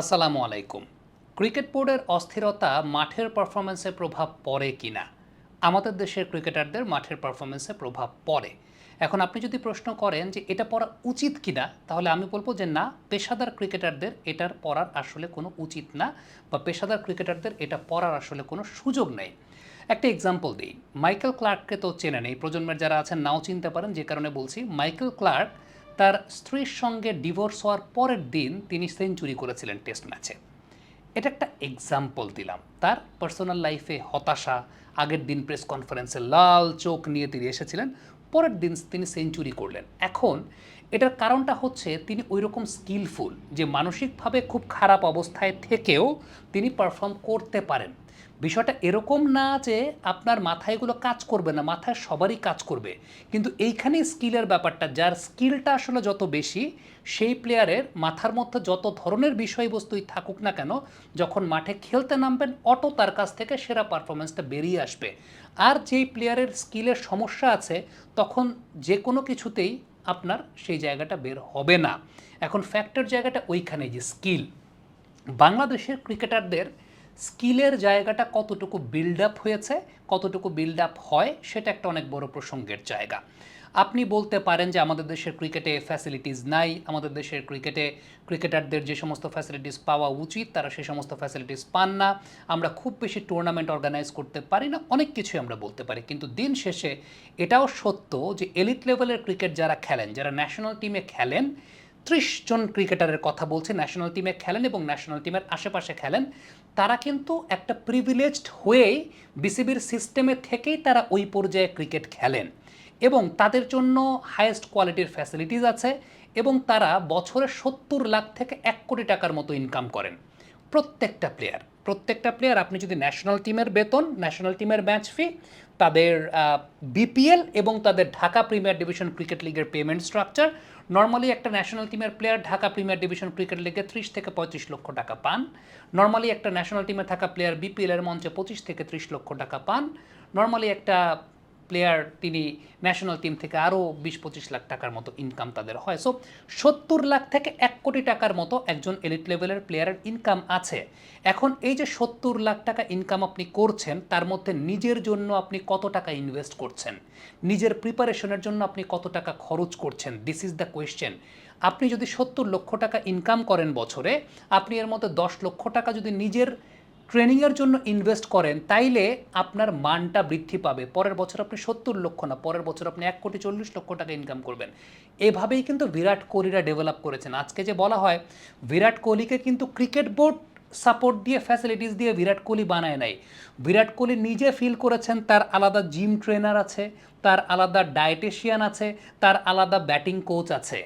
আসসালামু আলাইকুম। ক্রিকেট বোর্ডের অস্থিরতা মাঠের পারফরমেন্সে প্রভাব পড়ে কিনা? আমাদের দেশের ক্রিকেটারদের মাঠের পারফরমেন্সে প্রভাব পড়ে। এখন আপনি যদি প্রশ্ন করেন যে এটা পড়া উচিত কিনা, তাহলে আমি বলব যে না, পেশাদার ক্রিকেটারদের এটার পড়ার আসলে কোনো উচিত না বা পেশাদার ক্রিকেটারদের এটা পড়ার আসলে কোনো সুযোগ নেই। একটা এক্সাম্পল দিই। মাইকেল ক্লার্ককে তো চেনে নেই প্রজন্মের যারা আছেন, নাও চিনতে পারেন, যে কারণে বলছি, মাইকেল ক্লার্ক তার স্ত্রীর সঙ্গে ডিভোর্স হওয়ার পরের দিন তিনি সেঞ্চুরি করেছিলেন টেস্ট ম্যাচে এটা একটা এক্সাম্পল দিলাম। তার পার্সোনাল লাইফে হতাশা, আগের দিন প্রেস কনফারেন্সে লাল চোখ নিয়ে তিনি এসেছিলেন, পরের দিন তিনি সেঞ্চুরি করলেন। এখন এটার কারণটা হচ্ছে তিনি ওই রকম স্কিলফুল যে মানসিকভাবে খুব খারাপ অবস্থায় থেকেও তিনি পারফর্ম করতে পারেন। বিষয়টা এরকম না যে আপনার মাথায় এগুলো কাজ করবে না, মাথায় সবারই কাজ করবে। কিন্তু এইখানেই স্কিলের ব্যাপারটা, যার স্কিলটা আসলে যত বেশি, সেই প্লেয়ারের মাথার মধ্যে যত ধরনের বিষয়বস্তুই থাকুক না কেন, যখন মাঠে খেলতে নামবেন, অটো তার কাছ থেকে সেরা পারফরমেন্সটা বেরিয়ে আসবে। আর যেই প্লেয়ারের স্কিলের সমস্যা আছে, তখন যে কোনো কিছুতেই আপনার সেই জায়গাটা বের হবে না। এখন ফ্যাক্টর জায়গাটা ওইখানে যে স্কিল। বাংলাদেশের ক্রিকেটারদের স্কিলের জায়গাটা কতটুকু বিল্ড আপ হয়েছে, কতটুকু বিল্ড আপ হয়, সেটা একটা অনেক বড় প্রসঙ্গের জায়গা। আপনি বলতে পারেন যে আমাদের দেশের ক্রিকেটে ফ্যাসিলিটিস নাই, আমাদের দেশের ক্রিকেটে ক্রিকেটারদের যে সমস্ত ফ্যাসিলিটিস পাওয়া উচিত, তারা সেই সমস্ত ফ্যাসিলিটিস পান না। আমরা খুব বেশি টুর্নামেন্ট অর্গানাইজ করতে পারি না, অনেক কিছুই আমরা বলতে পারি। কিন্তু দিন শেষে এটাও সত্য যে এলিট লেভেলের ক্রিকেট যারা খেলেন, যারা ন্যাশনাল টিমে খেলেন ত্রিশ জন ক্রিকেটারের কথা বলছে ন্যাশনাল টিমে খেলেন এবং ন্যাশনাল টিমের আশেপাশে খেলেন। তারা কিন্তু একটা প্রিভিলেজড হয়েই বিসিবির সিস্টেমে থেকেই তারা ওই পর্যায়ে ক্রিকেট খেলেন এবং তাদের জন্য হায়েস্ট কোয়ালিটির ফ্যাসিলিটিস আছে এবং তারা বছরে সত্তর লাখ থেকে এক কোটি টাকার মতো ইনকাম করেন। প্রত্যেকটা প্লেয়ার প্রত্যেকটা প্লেয়ার আপনি যদি ন্যাশনাল টিমের বেতন ন্যাশনাল টিমের ম্যাচ ফি তাদের বিপিএল এবং তাদের ঢাকা প্রিমিয়ার ডিভিশন ক্রিকেট লিগের পেমেন্ট স্ট্রাকচার নর্মালি একটা ন্যাশনাল টিমের player Dhaka premier division cricket লিগে ত্রিশ থেকে পঁয়ত্রিশ লক্ষ টাকা পান। নর্মালি একটা ন্যাশনাল টিমে থাকা প্লেয়ার বিপিএল এর মঞ্চে পঁচিশ থেকে ত্রিশ লক্ষ টাকা পান। নর্মালি একটা প্লেয়ার তিনি ন্যাশনাল টিম থেকে আরও বিশ পঁচিশ লাখ টাকার মতো ইনকাম তাদের হয়। সো সত্তর লাখ থেকে এক কোটি টাকার মতো একজন এলিট লেভেলের প্লেয়ারের ইনকাম আছে। এখন এই যে সত্তর লাখ টাকা ইনকাম আপনি করছেন, তার মধ্যে নিজের জন্য আপনি কত টাকা ইনভেস্ট করছেন? নিজের প্রিপারেশনের জন্য আপনি কত টাকা খরচ করছেন? দিস ইজ দ্য কোয়েশ্চেন আপনি যদি সত্তর লক্ষ টাকা ইনকাম করেন বছরে, আপনি এর মধ্যে দশ লক্ষ টাকা যদি নিজের ট্রেনিংয়ের জন্য ইনভেস্ট করেন, তাইলে আপনার মানটা বৃদ্ধি পাবে। পরের বছর আপনি সত্তর লক্ষ না, পরের বছর আপনি এক কোটি চল্লিশ লক্ষ টাকা ইনকাম করবেন। এভাবেই কিন্তু বিরাট কোহলিরা ডেভেলপ করেছেন। আজকে যে বলা হয়, বিরাট কোহলিকে কিন্তু ক্রিকেট বোর্ড সাপোর্ট দিয়ে ফ্যাসিলিটিস দিয়ে বিরাট কোহলি বানায় নাই। বিরাট কোহলি নিজে ফিল করেছেন, তার আলাদা জিম ট্রেনার আছে, তার আলাদা ডায়েটেশিয়ান আছে, তার আলাদা ব্যাটিং কোচ আছে।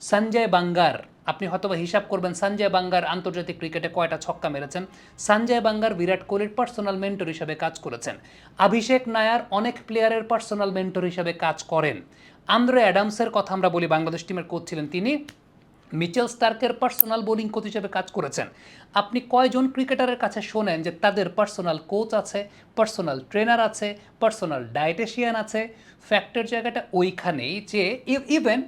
সঞ্জয় বাঙ্গার আপনি হয়তোবা হিসাব করবেন, সঞ্জয় বাঙ্গার আন্তর্জাতিক ক্রিকেটে কয়টা ছক্কা মেরেছেন? সঞ্জয় বাঙ্গার বিরাট কোহলির পার্সোনাল মেন্টর হিসাবে কাজ করেছেন। অভিষেক নায়ার অনেক প্লেয়ারের পার্সোনাল মেন্টর হিসাবে কাজ করেন। আন্দ্রে অ্যাডামসের কথা আমরা বলি, বাংলাদেশ টিমের কোচ ছিলেন তিনি। মিচেল স্টার্কের পার্সোনাল বোলিং কোচ হিসেবে কাজ করেছেন। আপনি কয়জন ক্রিকেটারের কাছে শোনেন যে তাদের পার্সোনাল কোচ আছে পার্সোনাল ট্রেনার আছে পার্সোনাল ডায়েটেশিয়ান আছে? ফ্যাক্টর জায়গাটা ওইখানেই যে ইভেন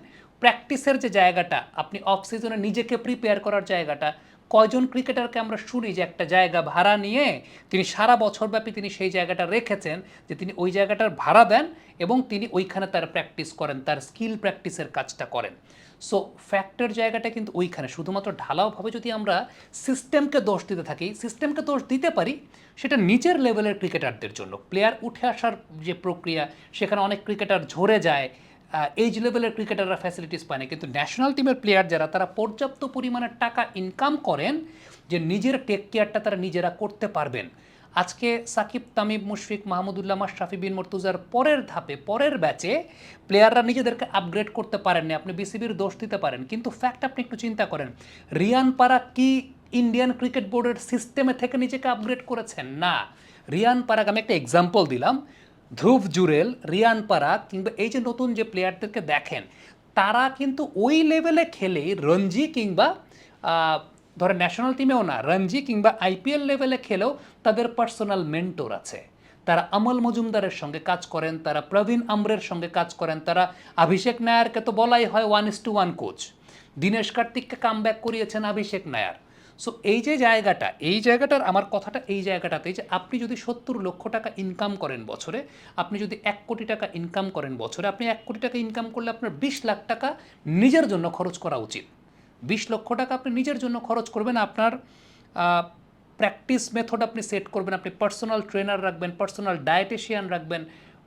প্র্যাকটিসের যে জায়গাটা, আপনি অফ সিজনে নিজেকে প্রিপেয়ার করার জায়গাটা, কয়জন ক্রিকেটারকে আমরা শুনি যে একটা জায়গা ভাড়া নিয়ে তিনি সারা বছরব্যাপী তিনি সেই জায়গাটা রেখেছেন, যে তিনি ওই জায়গাটার ভাড়া দেন এবং তিনি ওইখানে তার প্র্যাকটিস করেন, তার স্কিল প্র্যাকটিসের কাজটা করেন। সো ফ্যাক্টর জায়গাটা কিন্তু ওইখানে, শুধুমাত্র ঢালাওভাবে যদি আমরা সিস্টেমকে দোষ দিতে থাকি সিস্টেমকে দোষ দিতে পারি, সেটা নিচের লেভেলের ক্রিকেটারদের জন্য। প্লেয়ার উঠে আসার যে প্রক্রিয়া, সেখানে অনেক ক্রিকেটার ঝরে যায় এইজ লেভেলের ক্রিকেটাররা ফ্যাসিলিটিস পায় না। কিন্তু ন্যাশনাল টিমের প্লেয়ার যারা, তারা পর্যাপ্ত পরিমাণে টাকা ইনকাম করেন যে নিজের টেক কেয়ারটা তারা নিজেরা করতে পারবেন। আজকে সাকিব, তামিম, মুশফিক মাহমুদুল্লাহ মাশরাফি বিন মর্তুজার পরের ধাপে, পরের ব্যাচে প্লেয়াররা নিজেদেরকে আপগ্রেড করতে পারেননি আপনি বিসিবির দোষ দিতে পারেন। কিন্তু ফ্যাক্ট আপনি একটু চিন্তা করেন, রিয়ান পারা কি ইন্ডিয়ান ক্রিকেট বোর্ডের সিস্টেমে থেকে নিজেকে আপগ্রেড করেছেন? না। রিয়ান পারাক আমি একটা এক্সাম্পল দিলাম। ধ্রুব জুরেল, রিয়ান পারাক কিংবা এই যে নতুন যে প্লেয়ারদেরকে দেখেন, তারা কিন্তু ওই লেভেলে খেলেই রঞ্জি কিংবা ধরে ন্যাশনাল টিমেও না, রঞ্জি কিংবা আইপিএল লেভেলে খেলেও তাদের পার্সোনাল মেন্টর আছে। তারা আমল মজুমদারের সঙ্গে কাজ করেন, তারা প্রবীণ আমরের সঙ্গে কাজ করেন, তারা অভিষেক নায়ারকে তো বলাই হয় one is two one coach Dinesh কার্তিককে come back করিয়েছেন অভিষেক নায়ার। সো এই যে জায়গাটা, এই জায়গাটার আমার কথাটা এই জায়গাটাতে যে আপনি যদি সত্তর লক্ষ টাকা ইনকাম করেন বছরে, আপনি যদি এক কোটি টাকা ইনকাম করেন বছরে, আপনি এক কোটি টাকা ইনকাম করলে আপনার বিশ লাখ টাকা নিজের জন্য খরচ করা উচিত। বিশ লক্ষ টাকা আপনি নিজের জন্য খরচ করবেন, আপনার প্র্যাকটিস মেথড আপনি সেট করবেন, আপনি পার্সোনাল ট্রেনার রাখবেন পার্সোনাল ডায়েটিশিয়ান রাখবেন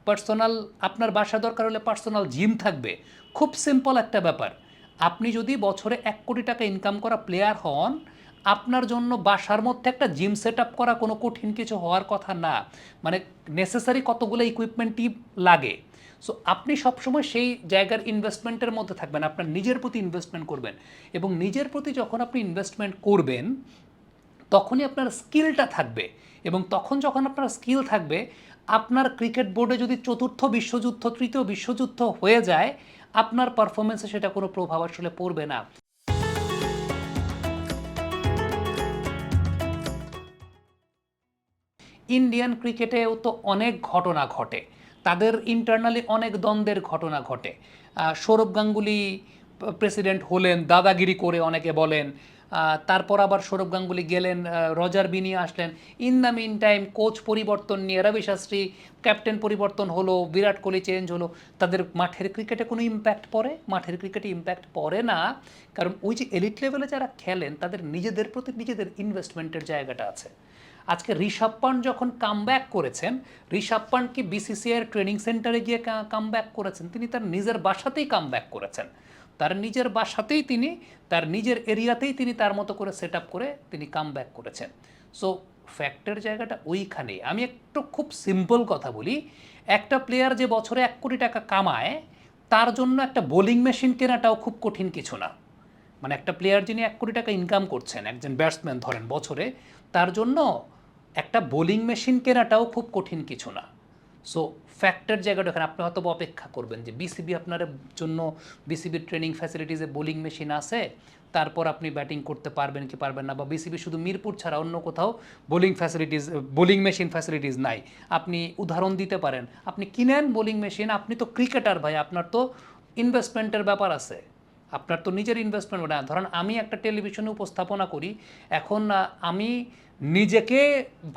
পার্সোনাল আপনার বাসা দরকার হলে পার্সোনাল জিম থাকবে। খুব সিম্পল একটা ব্যাপার। আপনি যদি বছরে এক কোটি টাকা ইনকাম করা প্লেয়ার হন আপনার জন্য বাসার মধ্যে একটা জিম সেট আপ করা কোনো কঠিন কিছু হওয়ার কথা না। মানে নেসেসারি কতগুলো ইকুইপমেন্টই লাগে। সো আপনি সবসময় সেই জায়গার ইনভেস্টমেন্টের মধ্যে থাকবেন, আপনার নিজের প্রতি ইনভেস্টমেন্ট করবেন এবং নিজের প্রতি যখন আপনি ইনভেস্টমেন্ট করবেন, তখনই আপনার স্কিলটা থাকবে এবং তখন যখন আপনার স্কিল থাকবে, আপনার ক্রিকেট বোর্ডে যদি চতুর্থ বিশ্বযুদ্ধ, তৃতীয় বিশ্বযুদ্ধ হয়ে যায়, আপনার পারফরমেন্সে সেটা কোনো প্রভাব আসলে পড়বে না। ইন্ডিয়ান ক্রিকেটেও তো অনেক ঘটনা ঘটে। তাদের ইন্টারনালি অনেক দ্বন্দ্বের ঘটনা ঘটে। সৌরভ গাঙ্গুলি প্রেসিডেন্ট হলেন, দাদাগিরি করে অনেকে বলেন তারপর আবার সৌরভ গাঙ্গুলি গেলেন রজার বিনি আসলেন। In the mean time coach পরিবর্তন নিয়ে রবি শাস্ত্রী ক্যাপ্টেন পরিবর্তন হলো, বিরাট কোহলি চেঞ্জ হলো। তাদের মাঠের ক্রিকেটে কোনো ইম্প্যাক্ট পড়ে? মাঠের ক্রিকেটে ইম্প্যাক্ট পড়ে না। কারণ ওই যে এলিট লেভেলে যারা খেলেন, তাদের নিজেদের প্রতি নিজেদের ইনভেস্টমেন্টের জায়গাটা আছে। আজকে ঋষভ পান্ট যখন কামব্যাক করেছেন, ঋষভ পান্ট কি বিসিসিআই ট্রেনিং সেন্টারে গিয়ে কামব্যাক করেছেন? তিনি তার নিজের বাসাতেই কামব্যাক করেছেন। তার নিজের বাসাতেই তিনি, তার নিজের এরিয়াতেই তিনি তার মতো করে সেট করে তিনি কামব্যাক করেছেন। সো ফ্যাক্টের জায়গাটা ওইখানে আমি একটু খুব সিম্পল কথা বলি। একটা প্লেয়ার যে বছরে এক কোটি টাকা কামায়, তার জন্য একটা বোলিং মেশিন কেনাটাও খুব কঠিন কিছু না। মানে একটা প্লেয়ার যিনি এক কোটি টাকা ইনকাম করছেন, একজন ব্যাটসম্যান ধরেন বছরে, তার জন্য একটা বোলিং মেশিন কেনাটাও খুব কঠিন কিছু না। সো ফ্যাক্টর জায়গাটা এখানে আপনি হয়তো অপেক্ষা করবেন যে বিসিবি আপনার জন্য বিসিবির ট্রেনিং ফ্যাসিলিটিসে বোলিং মেশিন আছে, তারপর আপনি ব্যাটিং করতে পারবেন কি পারবেন না, বা বিসিবি শুধু মিরপুর ছাড়া অন্য কোথাও bowling facilities bowling machine facilities নাই। আপনি উদাহরণ দিতে পারেন, আপনি কিনেন বোলিং মেশিন, আপনি তো ক্রিকেটার ভাই, আপনার তো ইনভেস্টমেন্টের ব্যাপার আছে। আপনার তো নিজের ইনভেস্টমেন্ট না ধরেন আমি একটা টেলিভিশনে উপস্থাপনা করি, এখন আমি নিজেকে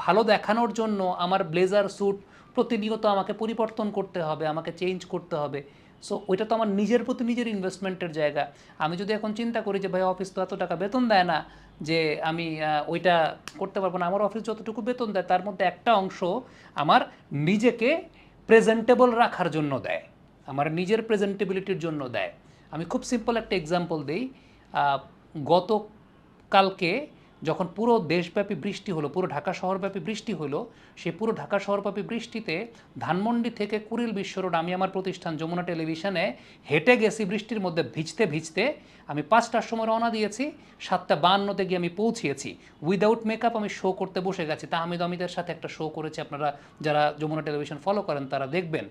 ভালো দেখানোর জন্য আমার ব্লেজার স্যুট প্রতিনিয়ত আমাকে পরিবর্তন করতে হবে, আমাকে চেঞ্জ করতে হবে। সো ওইটা তো আমার নিজের প্রতি নিজের ইনভেস্টমেন্টের জায়গা। আমি যদি এখন চিন্তা করি যে, ভাই অফিস তো এত টাকা বেতন দেয় না যে, আমি ওইটা করতে পারব না। আমার অফিস যতটুকু বেতন দেয়, তার মধ্যে একটা অংশ আমার নিজেকে প্রেজেন্টেবল রাখার জন্য দেয়। আমার নিজের প্রেজেন্টেবিলিটির জন্য দেয়। আমি খুব সিম্পল একটা এক্সাম্পল দিই। আহ, গতকালকে যখন পুরো দেশব্যাপী বৃষ্টি হলো পুরো ঢাকা শহরব্যাপী বৃষ্টি হলো সেই পুরো ঢাকা শহরব্যাপী বৃষ্টিতে ধানমন্ডি থেকে কুড়িল বিশ্ব রোড আমি আমার প্রতিষ্ঠান যমুনা টেলিভিশনে হেঁটে গেছি বৃষ্টির মধ্যে ভিজতে ভিজতে। আমি পাঁচটার সময় রওনা দিয়েছি সাতটা বান্নতে গিয়ে আমি পৌঁছিয়েছি। উইদাউট মেকআপ আমি শো করতে বসে গেছি। তাহমিদ অমিদের সাথে একটা শো করেছি আপনারা যারা যমুনা টেলিভিশন ফলো করেন তারা দেখবেন।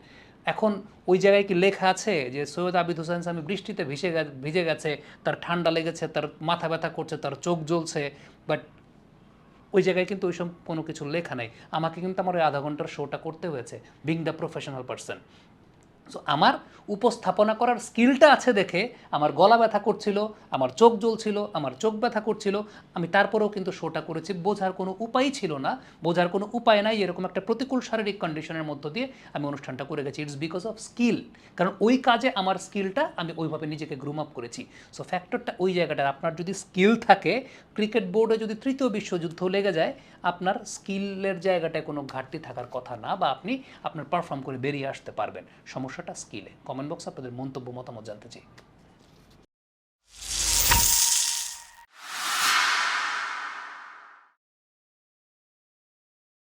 এখন ওই জায়গায় কি লেখা আছে যে সৈয়দ আবিদ হোসেন সামি বৃষ্টিতে ভিজে ভিজে গেছে, তার ঠান্ডা লেগেছে, তার মাথা ব্যথা করছে, তার চোখ জ্বলছে বাট ওই জায়গায় কিন্তু ওইসব কোনো কিছু লেখা নেই। আমাকে কিন্তু আমার ওই আধা ঘণ্টার শোটা করতে হয়েছে being the professional person so আমার উপস্থাপনা করার স্কিলটা আছে দেখে আমার গলা ব্যথা করছিল, আমার চোখ জ্বলছিল, আমার চোখ ব্যথা করছিল, আমি তারপরেও কিন্তু শোটা করেছি। বোঝার কোনো উপায় ছিল না। বোঝার কোনো উপায় নাই, এরকম একটা প্রতিকূল শারীরিক কন্ডিশনের মধ্য দিয়ে আমি অনুষ্ঠানটা করে গেছি। ইটস বিকজ অফ স্কিল কারণ ওই কাজে আমার স্কিলটা আমি ওইভাবে নিজেকে গ্রুম আপ করেছি। সো ফ্যাক্টরটা ওই জায়গাটা আপনার যদি স্কিল থাকে ক্রিকেট বোর্ডে যদি তৃতীয় বিশ্বযুদ্ধ লেগে যায়, আপনার স্কিলের জায়গাটায় কোনো ঘাটতি থাকার কথা না বা আপনি আপনার পারফর্ম করে বেরিয়ে আসতে পারবেন। সমস্যাটা স্কিলে। কমেন্ট বক্স আপনাদের মন্তব্য মতামত জানতে চাই।